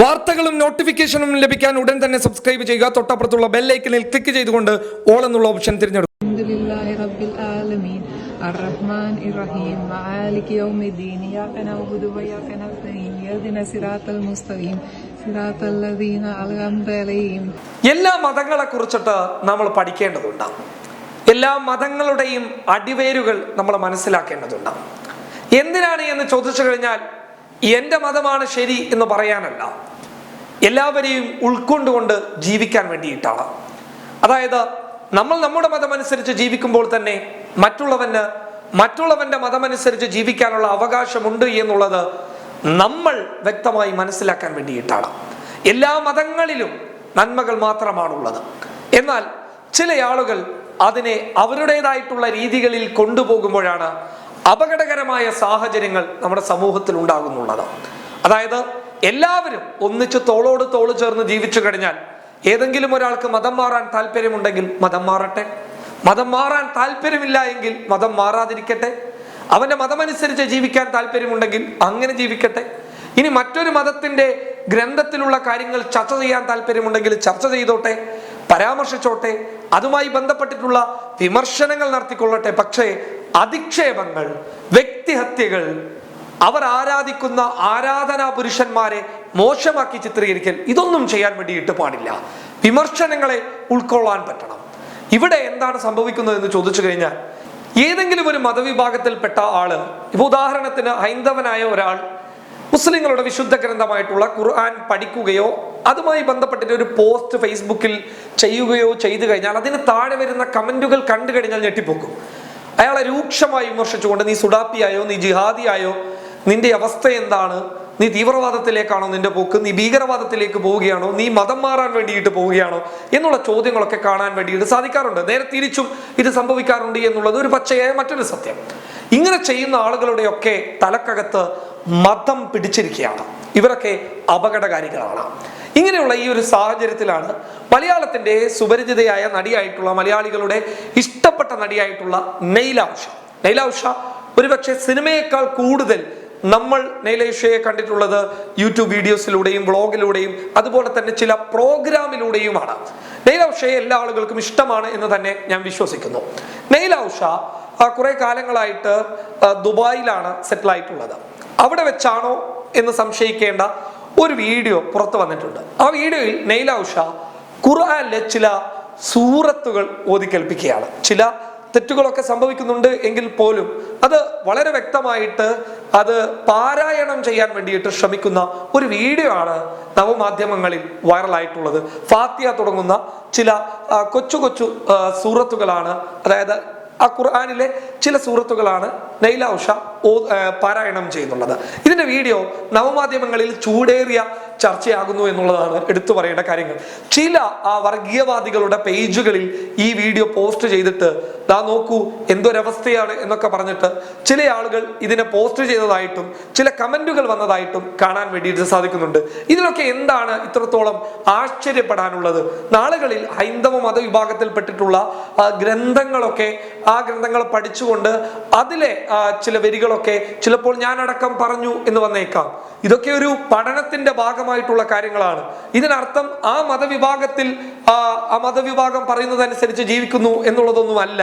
വാർത്തകളും നോട്ടിഫിക്കേഷനും ലഭിക്കാൻ ഉടൻ തന്നെ സബ്സ്ക്രൈബ് ചെയ്യുക തൊട്ടപ്പുറത്തുള്ള ബെല്ലൈക്കനിൽ ക്ലിക്ക് ചെയ്തുകൊണ്ട് ഓൾ എന്നുള്ള ഓപ്ഷൻ തിരഞ്ഞെടുക്കുക الحمد لله رب العالمين الرحمن الرحيم مالك يوم الدين إياك نعبد وإياك نستعين اهدنا الصراط المستقيم صراط الذين أنعمت عليهم എല്ലാ മതങ്ങളെ കുറിച്ചിട്ട് നമ്മൾ പഠിക്കേണ്ടതുണ്ട് എല്ലാ മതങ്ങളുടെയും അടിവേരുകൾ നമ്മൾ മനസ്സിലാക്കേണ്ടതുണ്ട് എന്തിനാണ് എന്ന് ചോദിച്ചു കഴിഞ്ഞാൽ എന്റെ മതമാണ് ശരി എന്ന് പറയാനല്ല. എല്ലാവരെയും ഉൾക്കൊണ്ടുകൊണ്ട് ജീവിക്കാൻ വേണ്ടിയിട്ടാണ്. അതായത് നമ്മൾ നമ്മുടെ മതമനുസരിച്ച് ജീവിക്കുമ്പോൾ തന്നെ മറ്റുള്ളവന് മറ്റുള്ളവന്റെ മതമനുസരിച്ച് ജീവിക്കാനുള്ള അവകാശമുണ്ട് എന്നുള്ളത് നമ്മൾ വ്യക്തമായി മനസ്സിലാക്കാൻ വേണ്ടിയിട്ടാണ്. എല്ലാ മതങ്ങളിലും നന്മകൾ മാത്രമാണുള്ളത്. എന്നാൽ ചില ആളുകൾ അതിനെ അവരുടേതായിട്ടുള്ള രീതികളിൽ കൊണ്ടുപോകുമ്പോഴാണ് അപകടകരമായ സാഹചര്യങ്ങൾ നമ്മുടെ സമൂഹത്തിൽ ഉണ്ടാകുന്നുള്ളതാണ് അതായത് എല്ലാവരും ഒന്നിച്ച് തോളോട് തോൾ ചേർന്ന് ജീവിച്ചു കഴിഞ്ഞാൽ ഏതെങ്കിലും ഒരാൾക്ക് മതം മാറാൻ താല്പര്യമുണ്ടെങ്കിൽ മതം മാറട്ടെ. മതം മാറാൻ താല്പര്യമില്ല എങ്കിൽ മതം മാറാതിരിക്കട്ടെ. അവന്റെ മതമനുസരിച്ച് ജീവിക്കാൻ താല്പര്യമുണ്ടെങ്കിൽ അങ്ങനെ ജീവിക്കട്ടെ. ഇനി മറ്റൊരു മതത്തിന്റെ ഗ്രന്ഥത്തിലുള്ള കാര്യങ്ങൾ ചർച്ച ചെയ്യാൻ താല്പര്യമുണ്ടെങ്കിൽ ചർച്ച ചെയ്തോട്ടെ പരാമർശിച്ചോട്ടെ അതുമായി ബന്ധപ്പെട്ടിട്ടുള്ള വിമർശനങ്ങൾ നടത്തിക്കൊള്ളട്ടെ. പക്ഷേ അധിക്ഷേപങ്ങൾ വ്യക്തിഹത്യകൾ അവർ ആരാധിക്കുന്ന ആരാധനാ പുരുഷന്മാരെ മോശമാക്കി ചിത്രീകരിക്കൽ ഇതൊന്നും ചെയ്യാൻ വേണ്ടിയിട്ട് പാടില്ല. വിമർശനങ്ങളെ ഉൾക്കൊള്ളാൻ പറ്റണം. ഇവിടെ എന്താണ് സംഭവിക്കുന്നത് എന്ന് ചോദിച്ചു കഴിഞ്ഞാൽ ഏതെങ്കിലും ഒരു മതവിഭാഗത്തിൽപ്പെട്ട ആൾ ഇപ്പൊ ഉദാഹരണത്തിന് ഹൈന്ദവനായ ഒരാൾ മുസ്ലിങ്ങളുടെ വിശുദ്ധ ഗ്രന്ഥമായിട്ടുള്ള ഖുർആൻ പഠിക്കുകയോ അതുമായി ബന്ധപ്പെട്ടിട്ട് ഒരു പോസ്റ്റ് ഫേസ്ബുക്കിൽ ചെയ്യുകയോ ചെയ്തു കഴിഞ്ഞാൽ അതിന് താഴെ വരുന്ന കമന്റുകൾ കണ്ടു കഴിഞ്ഞാൽ ഞെട്ടിപ്പോക്കും. അയാളെ രൂക്ഷമായി വിമർശിച്ചുകൊണ്ട് നീ സുഡാപ്പിയായോ നീ ജിഹാദിയായോ നിന്റെ അവസ്ഥ എന്താണ്? നീ തീവ്രവാദത്തിലേക്കാണോ നിന്റെ പോക്ക്? നീ ഭീകരവാദത്തിലേക്ക് പോവുകയാണോ? നീ മതം മാറാൻ വേണ്ടിയിട്ട് പോവുകയാണോ? എന്നുള്ള ചോദ്യങ്ങളൊക്കെ കാണാൻ വേണ്ടിയിട്ട് സാധിക്കാറുണ്ട്. നേരെ തിരിച്ചും ഇത് സംഭവിക്കാറുണ്ട് എന്നുള്ളത് ഒരു പച്ചയായ മറ്റൊരു സത്യം. ഇങ്ങനെ ചെയ്യുന്ന ആളുകളുടെയൊക്കെ തലക്കകത്ത് മതം പിടിച്ചിരിക്കുകയാണ്. ഇവരൊക്കെ അപകടകാരികളാണ്. ഇങ്ങനെയുള്ള ഈ ഒരു സാഹചര്യത്തിലാണ് മലയാളത്തിന്റെ സുപരിചിതയായ നടിയായിട്ടുള്ള മലയാളികളുടെ ഇഷ്ടപ്പെട്ട നടിയായിട്ടുള്ള നെയ്ലാംഷ നെയ്ലാംഷ ഒരുപക്ഷെ സിനിമയേക്കാൾ കൂടുതൽ നമ്മൾ നെയ്ലേഷയെ കണ്ടിട്ടുള്ളത് യൂട്യൂബ് വീഡിയോസിലൂടെയും വ്ളോഗിലൂടെയും അതുപോലെ തന്നെ ചില പ്രോഗ്രാമിലൂടെയുമാണ്. നെയ്ലൌഷയെ എല്ലാ ആളുകൾക്കും ഇഷ്ടമാണ് എന്ന് തന്നെ ഞാൻ വിശ്വസിക്കുന്നു. നെയ്ലൌഷ കുറെ കാലങ്ങളായിട്ട് ദുബായിലാണ് സെറ്റിൽ ആയിട്ടുള്ളത് അവിടെ വെച്ചാണോ എന്ന് സംശയിക്കേണ്ട ഒരു വീഡിയോ പുറത്തു വന്നിട്ടുണ്ട്. ആ വീഡിയോയിൽ നെയ്ലൌഷ ഖുർആാനിലെ ചില സൂറത്തുകൾ ഓതിക്കൽപ്പിക്കുകയാണ് ചില തെറ്റുകളൊക്കെ സംഭവിക്കുന്നുണ്ട് എങ്കിൽ പോലും അത് വളരെ വ്യക്തമായിട്ട് അത് പാരായണം ചെയ്യാൻ വേണ്ടിയിട്ട് ശ്രമിക്കുന്ന ഒരു വീഡിയോ ആണ് നവമാധ്യമങ്ങളിൽ വൈറലായിട്ടുള്ളത്. ഫാത്തിയ തുടങ്ങുന്ന ചില കൊച്ചു കൊച്ചു സൂറത്തുകളാണ്. അതായത് ആ ഖുർആാനിലെ ചില സൂറത്തുകളാണ് നൈല ഉഷ പാരായണം ചെയ്യുന്നുള്ളത്. ഇതിന്റെ വീഡിയോ നവമാധ്യമങ്ങളിൽ ചൂടേറിയ ചർച്ചയാകുന്നു എന്നുള്ളതാണ് എടുത്തു പറയേണ്ട കാര്യങ്ങൾ. ചില ആ വർഗീയവാദികളുടെ പേജുകളിൽ ഈ വീഡിയോ പോസ്റ്റ് ചെയ്തിട്ട് ദാ നോക്കൂ എന്തൊരവസ്ഥയാണ് എന്നൊക്കെ പറഞ്ഞിട്ട് ചില ആളുകൾ ഇതിനെ പോസ്റ്റ് ചെയ്തതായിട്ടും ചില കമന്റുകൾ വന്നതായിട്ടും കാണാൻ വേണ്ടിയിട്ട് സാധിക്കുന്നുണ്ട്. ഇതിലൊക്കെ എന്താണ് ഇത്രത്തോളം ആശ്ചര്യപ്പെടാനുള്ളത്? നാളുകളിൽ ഹൈന്ദവ മതവിഭാഗത്തിൽപ്പെട്ടിട്ടുള്ള ഗ്രന്ഥങ്ങളൊക്കെ ആ ഗ്രന്ഥങ്ങൾ പഠിച്ചുകൊണ്ട് അതിലെ ചില വരികളൊക്കെ കാര്യങ്ങളൊക്കെ ചിലപ്പോൾ ഞാനടക്കം പറഞ്ഞു എന്ന് വന്നേക്കാം. ഇതൊക്കെ ഒരു പഠനത്തിന്റെ ഭാഗമായിട്ടുള്ള കാര്യങ്ങളാണ്. ഇതിനർത്ഥം ആ മതവിഭാഗത്തിൽ ആ മതവിഭാഗം പറയുന്നതനുസരിച്ച് ജീവിക്കുന്നു എന്നുള്ളതൊന്നും അല്ല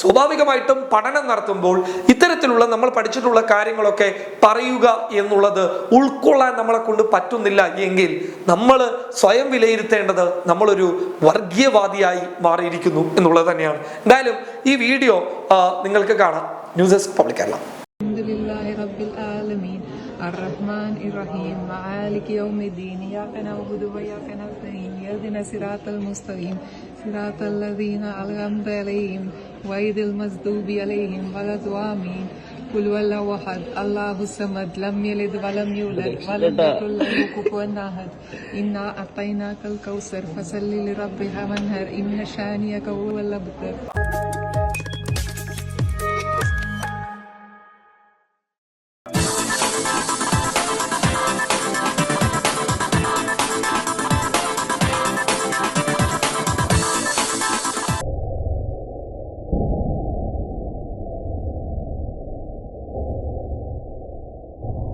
സ്വാഭാവികമായിട്ടും പഠനം നടത്തുമ്പോൾ ഇത്തരത്തിലുള്ള നമ്മൾ പഠിച്ചിട്ടുള്ള കാര്യങ്ങളൊക്കെ പറയുക എന്നുള്ളത് ഉൾക്കൊള്ളാൻ നമ്മളെ കൊണ്ട് പറ്റുന്നില്ല എങ്കിൽ നമ്മൾ സ്വയം വിലയിരുത്തേണ്ടത് നമ്മളൊരു വർഗീയവാദിയായി മാറിയിരിക്കുന്നു എന്നുള്ളത് തന്നെയാണ്. എന്തായാലും ഈ വീഡിയോ നിങ്ങൾക്ക് കാണാം. News Desk Public Kerala. لله رب العالمين. الرحمن الرحيم. مالك يوم الدين. إياك نعبد وإياك نستعين. اهدنا الصراط المستقيم. صراط الذين أنعمت عليهم. غير المغضوب عليهم ولا الضالين. قل هو الله أحد. الله الصمد. لم يلد ولم يولد ولم يكن له كفوا أحد. إنا أعطيناك الكوثر. فصل لربك وانهر. إن شانئك هو الأبتر.